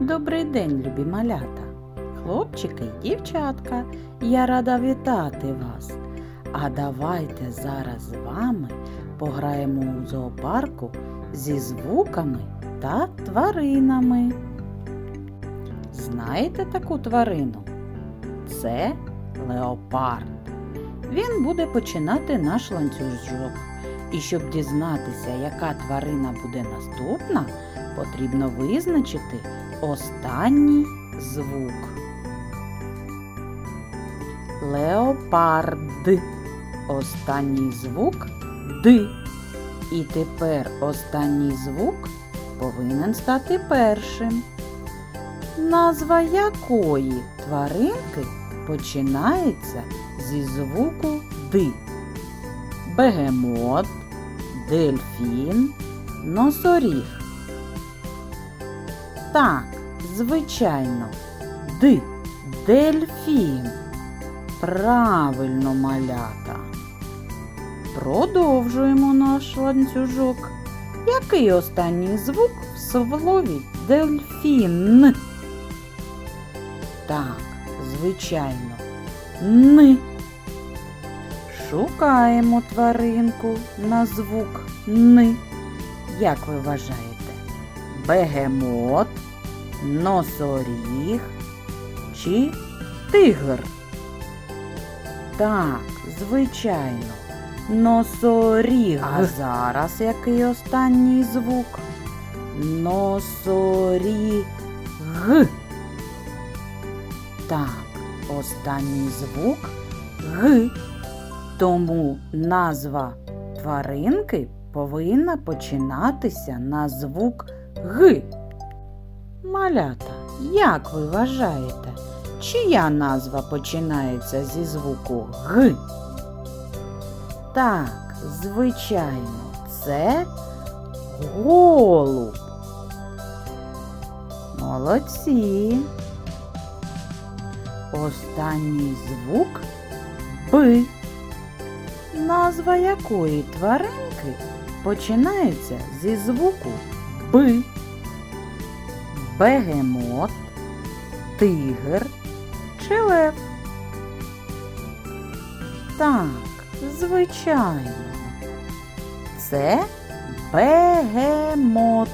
Добрий день, любі малята, хлопчики і дівчатка. Я рада вітати вас. А давайте зараз з вами пограємо у зоопарку зі звуками та тваринами. Знаєте таку тварину? Це леопард. Він буде починати наш ланцюжок. І щоб дізнатися, яка тварина буде наступна, потрібно визначити останній звук. Леопард. Останній звук Д. І тепер останній звук повинен стати першим. Назва якої тваринки починається зі звуку Д. Бегемот, дельфін, носоріг. Так, звичайно, Д. Дельфін. Правильно малята. Продовжуємо наш ланцюжок. Який останній звук в слові дельфін? Так, звичайно, Н. Шукаємо тваринку на звук Н. Як ви вважаєте? Бегемот, носоріг чи тигр? Так, звичайно, носоріг. А зараз який останній звук? Носоріг. Так, останній звук Г. Тому назва тваринки повинна починатися на звук Г. Малята, як ви вважаєте, чия назва починається зі звуку Г? Так, звичайно, це голуб. Молодці. Останній звук Б. Назва якої тваринки починається зі звуку Б. Бегемот, тигр чи лев. Так, звичайно. Це бегемот.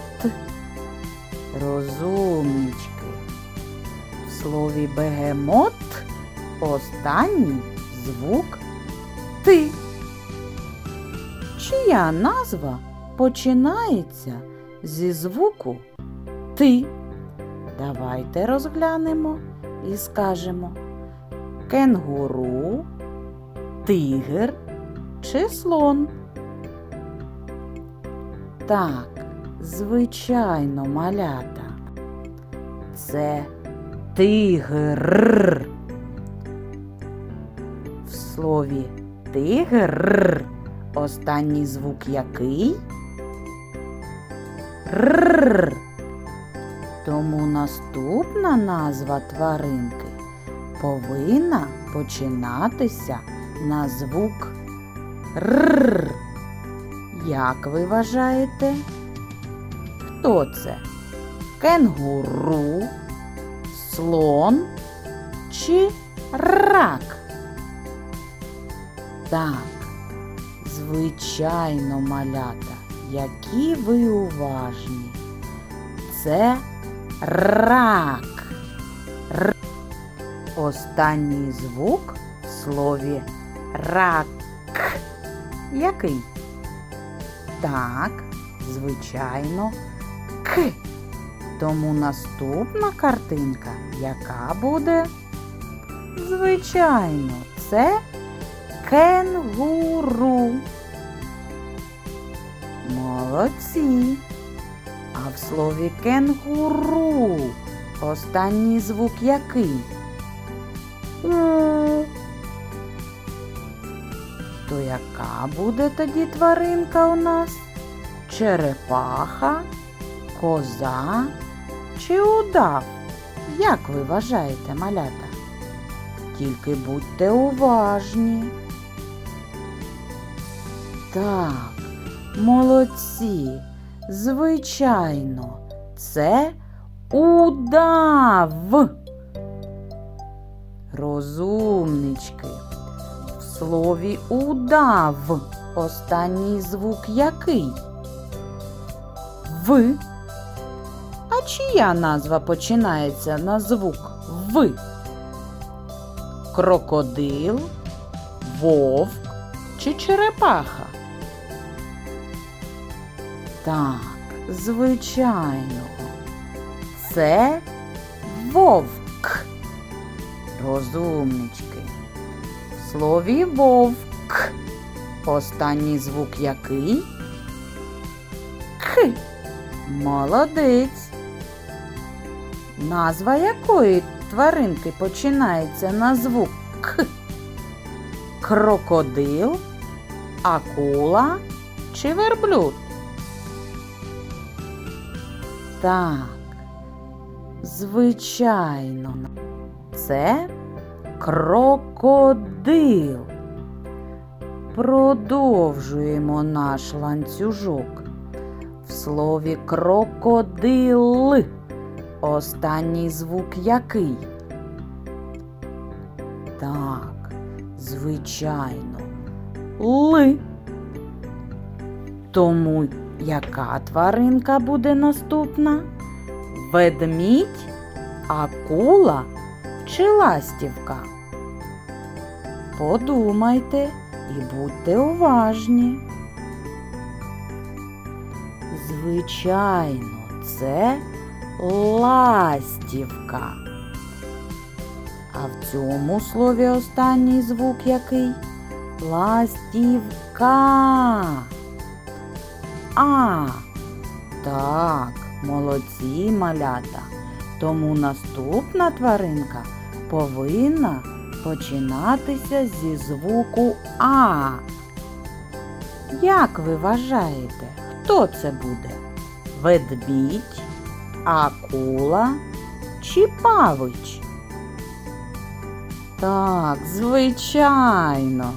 Розумнички. В слові бегемот останній звук ти. Чия назва починається зі звуку ти? Давайте розглянемо і скажемо кенгуру, тигр чи слон. Так, звичайно, малята. Це тигр. В слові тигр останній звук який? Р. Тому наступна назва тваринки повинна починатися на звук Р. Як ви вважаєте? Хто це? Кенгуру, слон чи рак? Так, звичайно, малята, які ви уважні. Це рак. Р. Останній звук в слові рак. Який? Так, звичайно, к. Тому наступна картинка, яка буде? Звичайно, це кенгуру. Молодці. В слові кенгуру останній звук який? У. То яка буде тоді тваринка у нас? Черепаха, коза чи удав? Як ви вважаєте, малята? Тільки будьте уважні. Так, молодці. Звичайно, це Удав. Розумнички. В слові удав останній звук який? В. А чия назва починається на звук В? Крокодил, вовк чи черепаха? Так, звичайно. Це вовк. Розумнички. В слові вовк. Останній звук який? К. Молодець. Назва якої тваринки починається на звук К? Крокодил, акула чи верблюд? Так, звичайно, це крокодил. Продовжуємо наш ланцюжок. В слові крокодил. Останній звук який? Так, звичайно, ли. Тому яка тваринка буде наступна? Ведмідь, акула чи ластівка? Подумайте і будьте уважні. Звичайно, це ластівка. А в цьому слові останній звук який? Ластівка. А, так, молодці малята. Тому наступна тваринка повинна починатися зі звуку А. Як ви вважаєте, хто це буде? Ведмідь, акула чи павич? Так, звичайно.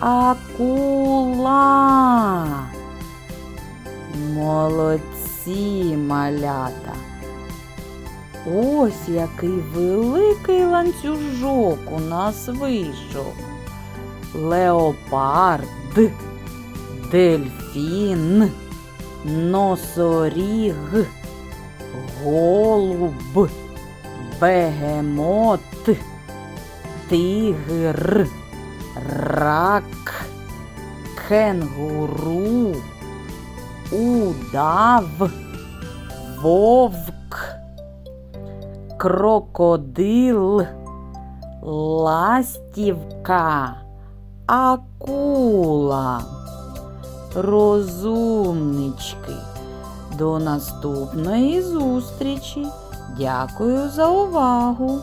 Акула. Молодці малята. Ось який великий ланцюжок у нас вийшов. Леопард, дельфін, носоріг, голуб, бегемот, тигр, рак, кенгуру, удав, вовк, крокодил, ластівка, акула. Розумнички. До наступної зустрічі. Дякую за увагу!